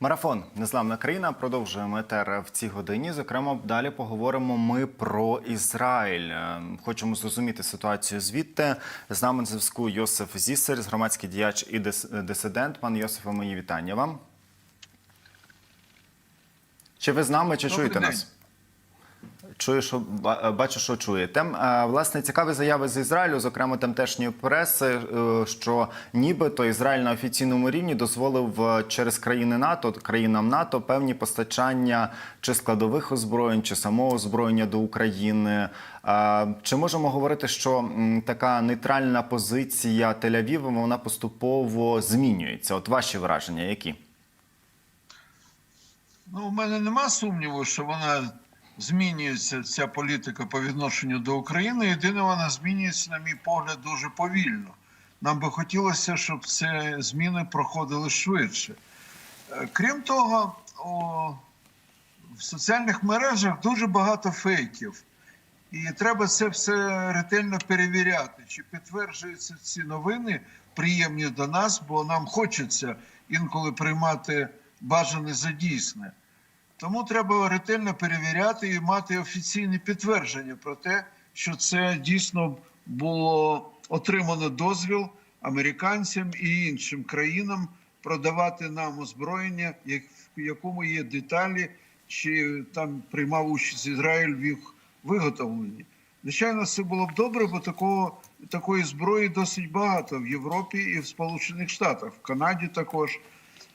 Марафон Незламна країна продовжуємо етер в цій годині. Зокрема, далі поговоримо ми про Ізраїль. Е, Хочемо зрозуміти ситуацію звідти. З нами на зв'язку Йосиф Зісер, громадський діяч і дисидент. Пан Йосифе, мої вітання вам. Чи ви з нами, чи Добрий чуєте день. нас? Чую, що бачу, що чуєте. Е, Власне, цікаві заяви з Ізраїлю, зокрема тамтешньої преси, е, що нібито Ізраїль на офіційному рівні дозволив е, через країни НАТО, країнам НАТО певні постачання чи складових озброєнь, чи самого озброєння до України. Е, Чи можемо говорити, що така нейтральна позиція Тель-Авіва вона поступово змінюється? От ваші враження, які? Ну, у мене нема сумніву, що вона змінюється, ця політика по відношенню до України. Єдине, вона змінюється, на мій погляд, дуже повільно. Нам би хотілося, щоб ці зміни проходили швидше. Е, Крім того, о, в соціальних мережах дуже багато фейків. І треба це все ретельно перевіряти, чи підтверджуються ці новини приємні до нас, бо нам хочеться інколи приймати бажане за дійсне. Тому треба ретельно перевіряти і мати офіційне підтвердження про те, що це дійсно було отримано дозвіл американцям і іншим країнам продавати нам озброєння, в якому є деталі, чи там приймав участь Ізраїль в їх виготовленні. Звичайно, це було б добре, бо такого, такої зброї досить багато в Європі і в Сполучених Штатах, в Канаді також.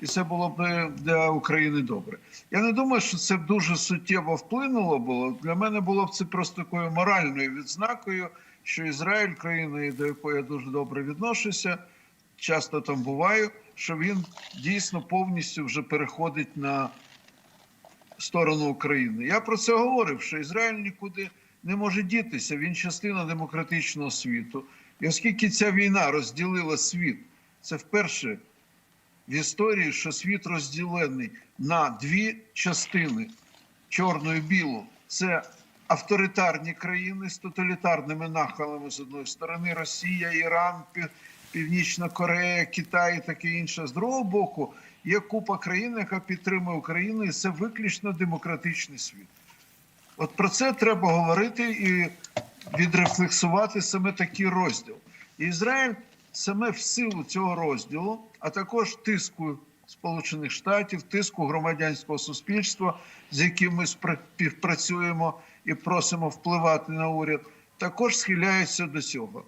І це було б для України добре. Я не думаю, що це б дуже суттєво вплинуло було. Для мене було б це просто такою моральною відзнакою, що Ізраїль, країна, до якої я дуже добре відношуся, часто там буваю, що він дійсно повністю вже переходить на сторону України. Я про це говорив, що Ізраїль нікуди не може дітися. Він частина демократичного світу. І оскільки ця війна розділила світ, це вперше в історії, що світ розділений на дві частини чорну і білу. Це авторитарні країни з тоталітарними нахилами з одної сторони, Росія, Іран, Північна Корея, Китай і таке інше. З другого боку, є купа країн, яка підтримує Україну, і це виключно демократичний світ. От про це треба говорити і відрефлексувати саме такий розділ. Ізраїль саме в силу цього розділу, а також тиску Сполучених Штатів, тиску громадянського суспільства, з яким ми співпрацюємо і просимо впливати на уряд, також схиляється до цього.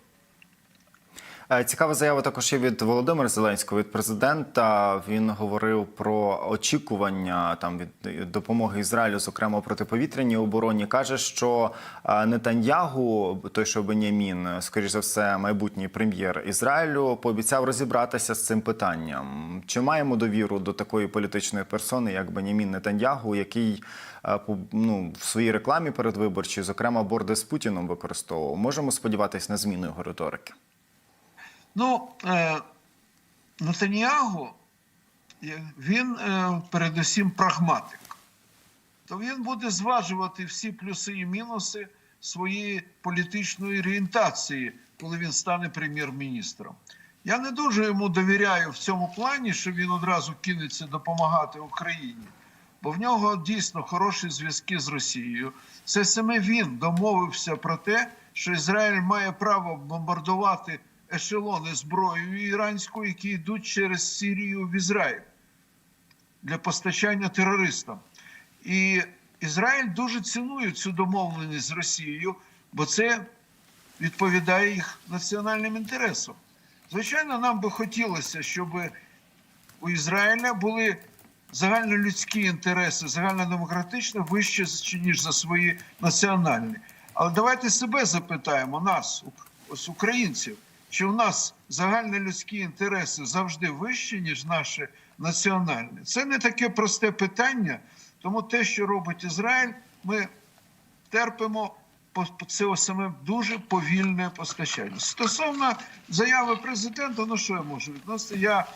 Е, Цікава заява також є від Володимира Зеленського, від президента. Він говорив про очікування там від допомоги Ізраїлю, зокрема протиповітряній обороні. каже, що е, Нетаньягу, той що Бенямін, скоріш за все, майбутній прем'єр Ізраїлю, пообіцяв розібратися з цим питанням. Чи маємо довіру до такої політичної персони, як Бенямін Нетаньягу, який е, ну, в своїй рекламі передвиборчій, зокрема, борди з Путіном використовував? Можемо сподіватися на зміну його риторики? Ну, е, Нетаньягу, е, він е, передусім прагматик. То він буде зважувати всі плюси і мінуси своєї політичної орієнтації, коли він стане прем'єр-міністром. Я не дуже йому довіряю в цьому плані, що він одразу кинеться допомагати Україні, бо в нього дійсно хороші зв'язки з Росією. Це саме він домовився про те, що Ізраїль має право бомбардувати ешелони зброєю іранською, які йдуть через Сирію в Ізраїль для постачання терористам. І Ізраїль дуже цінує цю домовленість з Росією, бо це відповідає їх національним інтересам. Звичайно, нам би хотілося, щоб у Ізраїля були загальнолюдські інтереси, загальнодемократичні вище, ніж за свої національні. Але давайте себе запитаємо, нас, ось українців, чи у нас загальнолюдські інтереси завжди вищі, ніж наші національні? Це не таке просте питання, тому те, що робить Ізраїль, ми терпимо це саме дуже повільне постачання. Стосовно заяви президента, ну що я можу відносити? Я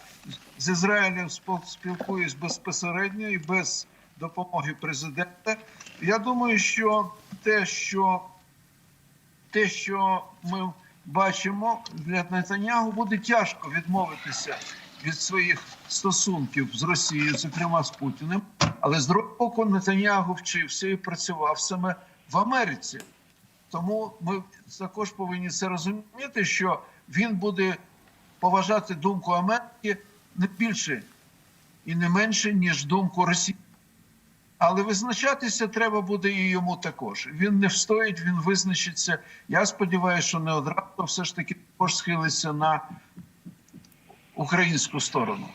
з Ізраїлем спіл- спілкуюсь безпосередньо і без допомоги президента. Я думаю, що те, що те, що ми бачимо для Нетаньягу, буде тяжко відмовитися від своїх стосунків з Росією, зокрема з Путіним. Але з другого боку, Нетаньягу вчився і працював саме в Америці. Тому ми також повинні це розуміти, що він буде поважати думку Америки не більше і не менше, ніж думку Росії. Але визначатися треба буде і йому також. Він не встоїть, він визначиться. Я сподіваюся, що не одразу все ж таки також схилиться на українську сторону.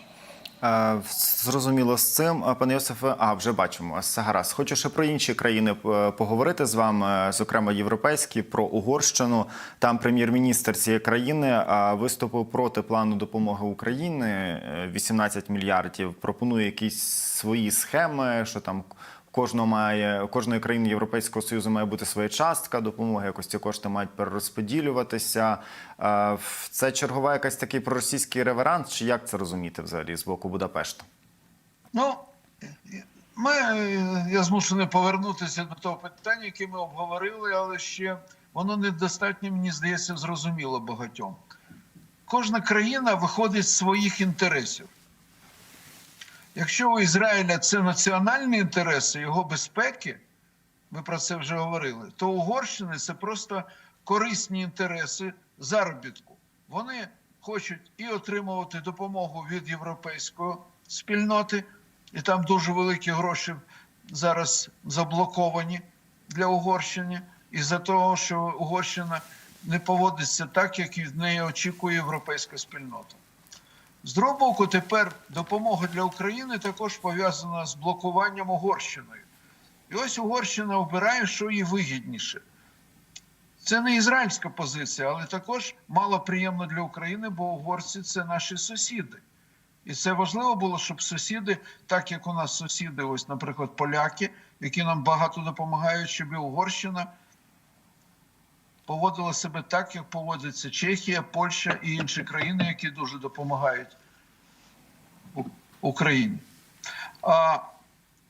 Е, Зрозуміло з цим, Е, пане Йосифе. А вже бачимо. Гаразд. Хочу ще про інші країни е, поговорити з вами, зокрема європейські, про Угорщину. Там прем'єр-міністр цієї країни е, виступив проти плану допомоги Україні е, 18 мільярдів. Пропонує якісь свої схеми, що там. Кожного має кожної країни Європейського союзу має бути своя частка допомоги. Якось ці кошти мають перерозподілюватися. Е, Це чергова якась такий проросійський реверанс, чи як це розуміти взагалі з боку Будапешта? Ну, ми, я змушений повернутися до того питання, яке ми обговорили, але ще воно недостатньо, мені здається, зрозуміло багатьом. Кожна країна виходить з своїх інтересів. Якщо у Ізраїля це національні інтереси, його безпеки, ми про це вже говорили, то Угорщини це просто корисні інтереси заробітку. Вони хочуть і отримувати допомогу від європейської спільноти, і там дуже великі гроші зараз заблоковані для Угорщини, із-за того, що Угорщина не поводиться так, як від неї очікує європейська спільнота. З другого боку, тепер допомога для України також пов'язана з блокуванням Угорщиною. І ось Угорщина обирає, що їй вигідніше. Це не ізраїльська позиція, але також мало приємно для України, бо угорці це наші сусіди. І це важливо було, щоб сусіди, так як у нас сусіди, ось, наприклад, поляки, які нам багато допомагають, щоб і Угорщина поводила себе так, як поводиться Чехія, Польща і інші країни, які дуже допомагають Україні. А в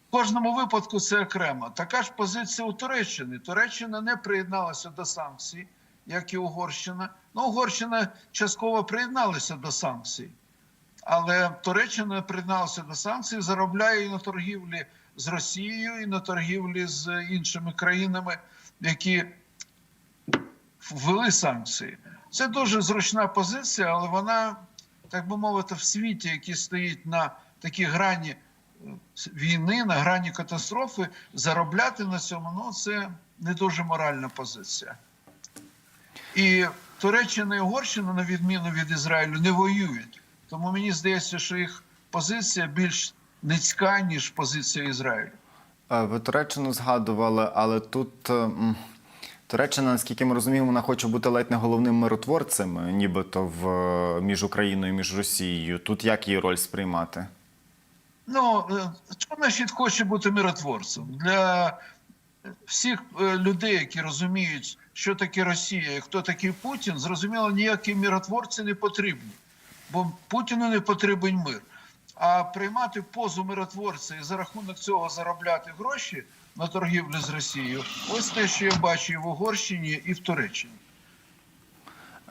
кожному випадку це окремо. Така ж позиція у Туреччини. Туреччина не приєдналася до санкцій, як і Угорщина. Ну, Угорщина частково приєдналася до санкцій. Але Туреччина приєдналася до санкцій, заробляє і на торгівлі з Росією, і на торгівлі з іншими країнами, які ввели санкції. Це дуже зручна позиція, але вона, так би мовити, в світі, який стоїть на такій грані е, війни, на грані катастрофи, заробляти на цьому ну це не дуже моральна позиція. І Туреччина і Угорщина, на відміну від Ізраїлю, не воюють. Тому мені здається, що їх позиція більш низька, ніж позиція Ізраїлю. Е, Ви Туреччину згадували, але тут е, м, Туреччина, наскільки ми розуміємо, вона хоче бути ледь не головним миротворцем, е, нібито в е, між Україною і між Росією. Тут як її роль сприймати? Ну, е, що значить хоче бути миротворцем? Для всіх людей, які розуміють, що таке Росія і хто такий Путін, зрозуміло, ніякі миротворці не потрібні, бо Путіну не потрібен мир. А приймати позу миротворця і за рахунок цього заробляти гроші на торгівлю з Росією, ось те, що я бачу і в Угорщині, і в Туреччині.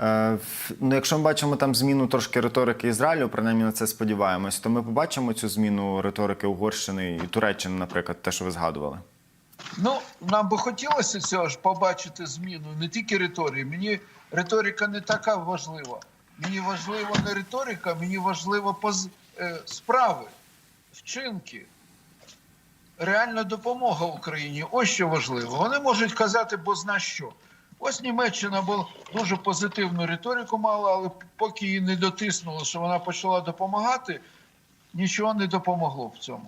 Е, Ну, якщо ми бачимо там зміну трошки риторики Ізраїлю, принаймні на це сподіваємось, то ми побачимо цю зміну риторики Угорщини і Туреччини, наприклад, те, що ви згадували. Ну, нам би хотілося цього ж побачити зміну не тільки риторії. Мені риторика не така важлива. Мені важлива не риторика, мені важлива поз... е, справи, вчинки, реальна допомога Україні. Ось що важливо. Вони можуть казати, бо зна що. Ось Німеччина була дуже позитивну риторику мала, але поки її не дотиснуло, що вона почала допомагати, нічого не допомогло в цьому.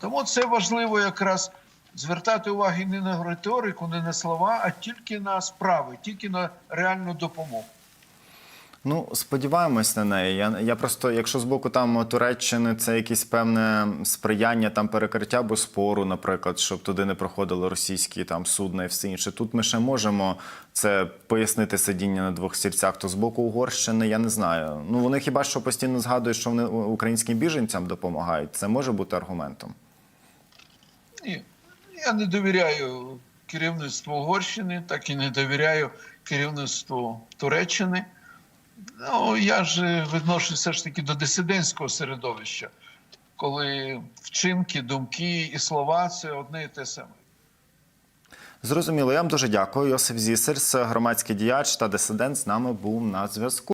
Тому це важливо якраз звертати увагу не на риторику, не на слова, а тільки на справи, тільки на реальну допомогу. Ну, сподіваємось на неї. Я, я просто, якщо з боку там Туреччини це якесь певне сприяння там перекриття Боспору, наприклад, щоб туди не проходили російські там судна і все інше. Тут ми ще можемо це пояснити сидіння на двох стільцях. То з боку Угорщини я не знаю. Ну вони хіба що постійно згадують, що вони українським біженцям допомагають. Це може бути аргументом. Ні, я не довіряю керівництву Угорщини, так і не довіряю керівництву Туреччини. Ну, я ж е, відношусь все ж таки до дисидентського середовища, коли вчинки, думки і слова це одне і те саме. Зрозуміло, я вам дуже дякую. Йосиф Зісерс, громадський діяч та дисидент, з нами був на зв'язку.